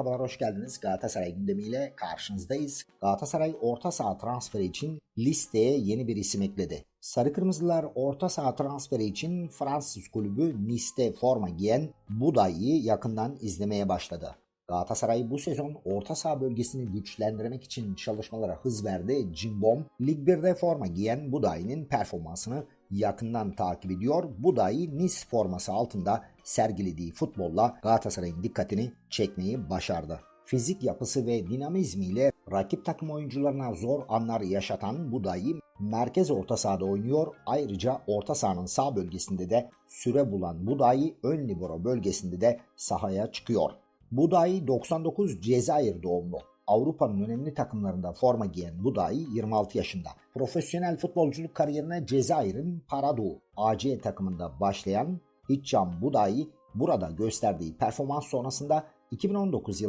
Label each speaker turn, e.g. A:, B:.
A: merhabalar hoş geldiniz. Galatasaray gündemiyle karşınızdayız. Galatasaray orta saha transferi için listeye yeni bir isim ekledi. Sarı Kırmızılar orta saha transferi için Fransız kulübü Nice'te forma giyen Buday'ı yakından izlemeye başladı. Galatasaray bu sezon orta saha bölgesini güçlendirmek için çalışmalara hız verdi. Cimbom, Lig 1'de forma giyen Buday'ın performansını yakından takip ediyor. Buday Nice forması altında sergilediği futbolla Galatasaray'ın dikkatini çekmeyi başardı. Fizik yapısı ve dinamizmiyle rakip takım oyuncularına zor anlar yaşatan Buday'ı merkez orta sahada oynuyor. Ayrıca orta sahanın sağ bölgesinde de süre bulan Buday'ı ön libero bölgesinde de sahaya çıkıyor. Buday 99 Cezayir doğumlu. Avrupa'nın önemli takımlarında forma giyen Buday 26 yaşında. Profesyonel futbolculuk kariyerine Cezayir'in Paradu AC takımında başlayan Hicham Buday burada gösterdiği performans sonrasında 2019 yılında